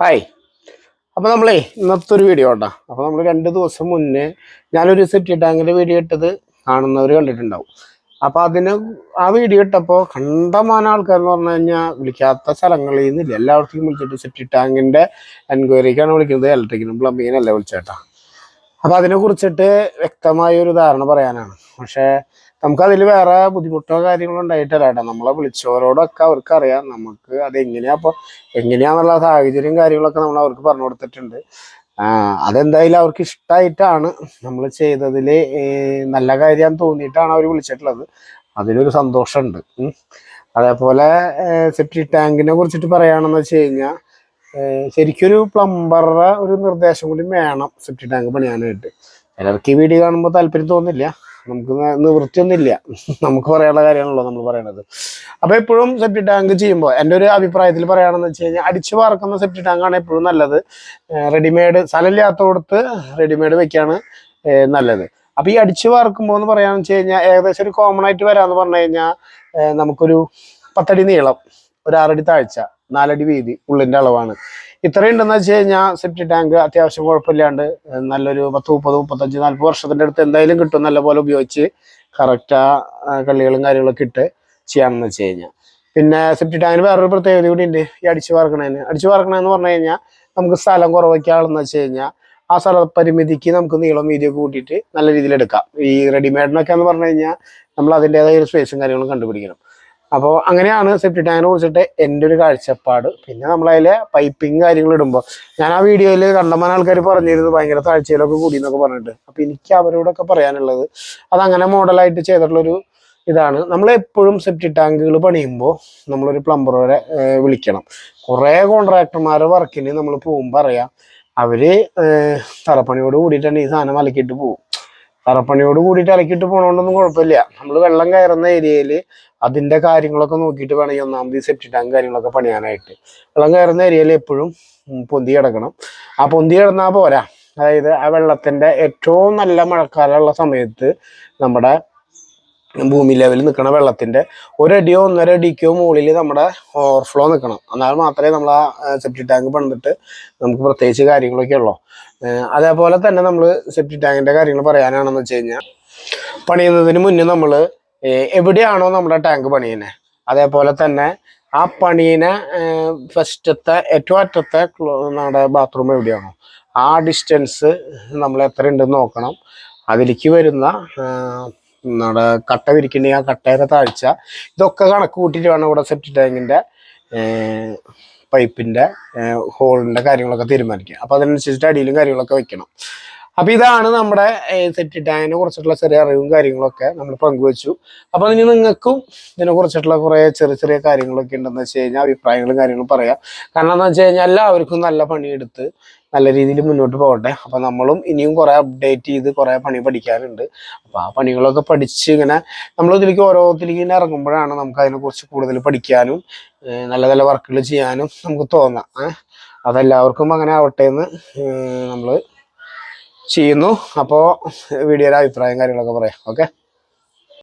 Hi അപ്പോൾ നമ്മളേ ഇന്നത്തെ ഒരു വീഡിയോ കേട്ടോ അപ്പോൾ നമ്മൾ രണ്ട് ദിവസം മുന്നേ ഞാനൊരു സെപ്റ്റി ടാങ്കിന്റെ വീഡിയോ ഇട്ടത് കാണുന്നവർ കണ്ടിട്ടുണ്ടാവും. അപ്പോൾ അതിന് ആ വീഡിയോ ഇട്ടപ്പോൾ കണ്ടമാന ആൾക്കാർ എന്ന് പറഞ്ഞു കഴിഞ്ഞാൽ വിളിക്കാത്ത സ്ഥലങ്ങളിൽ നിന്നില്ല എല്ലാവർക്കും വിളിച്ചിട്ട് സെപ്റ്റി ടാങ്കിന്റെ എൻക്വയറിക്കാണ് വിളിക്കുന്നത്. ഇലക്ട്രിക്കിനും പ്ലംബിങ്ങിനല്ല വിളിച്ചേട്ടാ അപ്പോൾ അതിനെ കുറിച്ചിട്ട് വ്യക്തമായ ഒരു ധാരണ പറയാനാണ്. പക്ഷേ നമുക്കതിൽ വേറെ ബുദ്ധിമുട്ടോ കാര്യങ്ങളോ ഉണ്ടായിട്ടല്ല കേട്ടോ. നമ്മളെ വിളിച്ചവരോടൊക്കെ അവർക്ക് അറിയാം നമുക്ക് അത് എങ്ങനെയാ അപ്പോൾ എങ്ങനെയാന്നുള്ള സാഹചര്യം കാര്യങ്ങളൊക്കെ നമ്മൾ അവർക്ക് പറഞ്ഞു കൊടുത്തിട്ടുണ്ട്. അതെന്തായാലും അവർക്ക് ഇഷ്ടമായിട്ടാണ് നമ്മൾ ചെയ്തതിൽ നല്ല കാര്യം തോന്നിയിട്ടാണ് അവർ വിളിച്ചിട്ടുള്ളത്. അതിലൊരു സന്തോഷമുണ്ട്. അതേപോലെ സെപ്റ്റി ടാങ്കിനെ കുറിച്ചിട്ട് പറയുകയാണെന്ന് വെച്ച് കഴിഞ്ഞാൽ ശരിക്കൊരു പ്ലംബറുടെ ഒരു നിർദ്ദേശം കൂടി വേണം സെപ്റ്റി ടാങ്ക് പണിയാനായിട്ട്. ചിലർക്ക് ഈ വീഡിയോ കാണുമ്പോൾ താല്പര്യം തോന്നില്ല. നമുക്ക് നിവൃത്തിയൊന്നുമില്ല. നമുക്ക് പറയാനുള്ള കാര്യമാണല്ലോ നമ്മൾ പറയണത്. അപ്പൊ എപ്പോഴും സെപ്റ്റി ടാങ്ക് ചെയ്യുമ്പോൾ എന്റെ ഒരു അഭിപ്രായത്തിൽ പറയുകയാണെന്ന് വെച്ച് കഴിഞ്ഞാൽ അടിച്ചു വാർക്കുന്ന സെപ്റ്റി ടാങ്ക് ആണ് എപ്പോഴും നല്ലത്. റെഡിമെയ്ഡ് സ്ഥലമില്ലാത്തടത്ത് റെഡിമെയ്ഡ് വെക്കാണ് നല്ലത്. അപ്പൊ ഈ അടിച്ചു വാർക്കുമ്പോൾ എന്ന് പറയാന്ന് വെച്ച് കഴിഞ്ഞാൽ ഏകദേശം ഒരു കോമൺ ആയിട്ട് വരാന്ന് പറഞ്ഞു കഴിഞ്ഞാൽ നമുക്കൊരു പത്തടി നീളം ഒരു ആറടി താഴ്ച നാലടി വീതി ഉള്ളിന്റെ അളവാണ്. ഇത്രയും ഉണ്ടെന്ന് വെച്ച് കഴിഞ്ഞാൽ സെപ്റ്റി ടാങ്ക് അത്യാവശ്യം കുഴപ്പമില്ലാണ്ട് നല്ലൊരു പത്ത് മുപ്പത് മുപ്പത്തഞ്ച് നാല്പത് വർഷത്തിന്റെ അടുത്ത് എന്തായാലും കിട്ടും നല്ലപോലെ ഉപയോഗിച്ച് കറക്റ്റ് കള്ളികളും കാര്യങ്ങളൊക്കെ ഇട്ട് ചെയ്യാമെന്ന് വെച്ച് കഴിഞ്ഞാൽ പിന്നെ സെപ്റ്റി ടാങ്കിന് വേറൊരു പ്രത്യേകത കൂടി ഉണ്ട് ഈ അടിച്ചു വാർക്കണതിന് അടിച്ചു വാർക്കണമെന്ന് പറഞ്ഞു കഴിഞ്ഞാൽ നമുക്ക് സ്ഥലം കുറവൊക്കെയാണെന്ന് വെച്ച് കഴിഞ്ഞാൽ ആ സ്ഥല പരിമിതിക്ക് നമുക്ക് നീളം വീതിയൊക്കെ കൂട്ടിയിട്ട് നല്ല രീതിയിൽ എടുക്കാം. ഈ റെഡിമെയ്ഡിനൊക്കെ എന്ന് പറഞ്ഞു കഴിഞ്ഞാൽ നമ്മൾ അതിന്റെതായ ഒരു സ്പേസും കാര്യങ്ങളും കണ്ടുപിടിക്കണം. അപ്പോൾ അങ്ങനെയാണ് സെപ്റ്റി ടാങ്കിനെ കുറിച്ചിട്ട് എന്റെ ഒരു കാഴ്ചപ്പാട്. പിന്നെ നമ്മളതിലെ പൈപ്പിംഗ് കാര്യങ്ങൾ ഇടുമ്പോൾ ഞാൻ ആ വീഡിയോയിൽ കണ്ടമാന ആൾക്കാർ പറഞ്ഞിരുന്നു ഭയങ്കര താഴ്ചയിലൊക്കെ കൂടി എന്നൊക്കെ പറഞ്ഞിട്ട്. അപ്പോൾ എനിക്ക് അവരോടൊക്കെ പറയാനുള്ളത് അതങ്ങനെ മോഡലായിട്ട് ചെയ്തിട്ടുള്ളൊരു ഇതാണ്. നമ്മൾ എപ്പോഴും സെപ്റ്റി ടാങ്കുകൾ പണിയുമ്പോൾ നമ്മളൊരു പ്ലംബറെ വിളിക്കണം. കുറേ കോൺട്രാക്ടർമാരെ വർക്കിന് നമ്മൾ പോകുമ്പോൾ അറിയാം. അവർ തറപ്പണിയോട് കൂടിയിട്ടാണ് ഈ സാധനം അലക്കിയിട്ട് പോകും. തറപ്പണിയോട് കൂടിയിട്ട് ഇളക്കിയിട്ട് പോകണോണ്ടൊന്നും കുഴപ്പമില്ല. നമ്മൾ വെള്ളം കയറുന്ന ഏരിയയിൽ അതിന്റെ കാര്യങ്ങളൊക്കെ നോക്കിയിട്ട് വേണം ഈ ഒന്നാമത് സെപ്റ്റി ടാങ്ക് കാര്യങ്ങളൊക്കെ പണിയാനായിട്ട്. വെള്ളം കയറുന്ന ഏരിയയിൽ എപ്പോഴും പൊന്തി കിടക്കണം. ആ പൊന്തി കിടന്നാൽ പോരാ. അതായത് ആ വെള്ളത്തിന്റെ ഏറ്റവും നല്ല മഴക്കാലമുള്ള സമയത്ത് നമ്മുടെ ഭൂമി ലെവലിൽ നിൽക്കുന്ന വെള്ളത്തിന്റെ ഒരടിയോ ഒന്നര അടിക്കോ മുകളിൽ നമ്മുടെ ഓവർഫ്ലോ നിൽക്കണം. എന്നാൽ മാത്രമേ നമ്മൾ ആ സെപ്റ്റി ടാങ്ക് പണിതിട്ട് നമുക്ക് പ്രത്യേകിച്ച് കാര്യങ്ങളൊക്കെ ഉള്ളൂ. അതേപോലെ തന്നെ നമ്മൾ സെപ്റ്റി ടാങ്കിന്റെ കാര്യങ്ങൾ പറയാനാണെന്ന് വെച്ച് കഴിഞ്ഞാൽ പണിയുന്നതിന് മുന്നേ നമ്മൾ എവിടെയാണോ നമ്മുടെ ടാങ്ക് പണിയുന്നത് അതേപോലെ തന്നെ ആ പണീനെ ഫസ്റ്റത്തെ ഏറ്റവും അറ്റത്തെ നമ്മുടെ ബാത്റൂം എവിടെയാണോ ആ ഡിസ്റ്റൻസ് നമ്മൾ എത്ര ഉണ്ടെന്ന് നോക്കണം. അതിലേക്ക് വരുന്ന നമ്മുടെ കട്ട വിരിക്കണമെങ്കിൽ ആ കട്ടയുടെ താഴ്ച ഇതൊക്കെ കണക്ക് കൂട്ടിയിട്ട് വേണം ഇവിടെ സെപ്റ്റി ടാങ്കിന്റെ പൈപ്പിന്റെ ഹോളിന്റെ കാര്യങ്ങളൊക്കെ തീരുമാനിക്കുക അപ്പോൾ അതിനനുസരിച്ചിട്ട് അടിയിലും കാര്യങ്ങളൊക്കെ വെക്കണം. അപ്പൊ ഇതാണ് നമ്മുടെ സെപ്റ്റി ടാങ്കിനെ കുറിച്ചിട്ടുള്ള ചെറിയ അറിവും കാര്യങ്ങളൊക്കെ നമ്മൾ പങ്കുവച്ചു. അപ്പൊ ഇനി നിങ്ങൾക്കും ഇതിനെ കുറിച്ചിട്ടുള്ള കുറെ ചെറിയ ചെറിയ കാര്യങ്ങളൊക്കെ ഉണ്ടെന്ന് വെച്ച് കഴിഞ്ഞാൽ അഭിപ്രായങ്ങളും കാര്യങ്ങളും പറയാം. കാരണം എന്താ വെച്ച് കഴിഞ്ഞാൽ എല്ലാവർക്കും നല്ല പണിയെടുത്ത് നല്ല രീതിയിൽ മുന്നോട്ട് പോകട്ടെ. അപ്പൊ നമ്മളും ഇനിയും കുറെ അപ്ഡേറ്റ് ചെയ്ത് കുറെ പണി പഠിക്കാനുണ്ട്. അപ്പൊ ആ പണികളൊക്കെ പഠിച്ച് ഇങ്ങനെ നമ്മൾ ഇതിലേക്ക് ഓരോത്തിലേക്ക് ഇങ്ങനെ ഇറങ്ങുമ്പോഴാണ് നമുക്ക് അതിനെ കുറിച്ച് കൂടുതൽ പഠിക്കാനും നല്ല നല്ല വർക്കുകൾ ചെയ്യാനും നമുക്ക് തോന്നാം. അതെല്ലാവർക്കും അങ്ങനെ ആവട്ടെ എന്ന് നമ്മൾ ചെയ്യുന്നു. അപ്പോൾ വീഡിയോയുടെ അഭിപ്രായം കാര്യങ്ങളൊക്കെ പറയാം. ഓക്കെ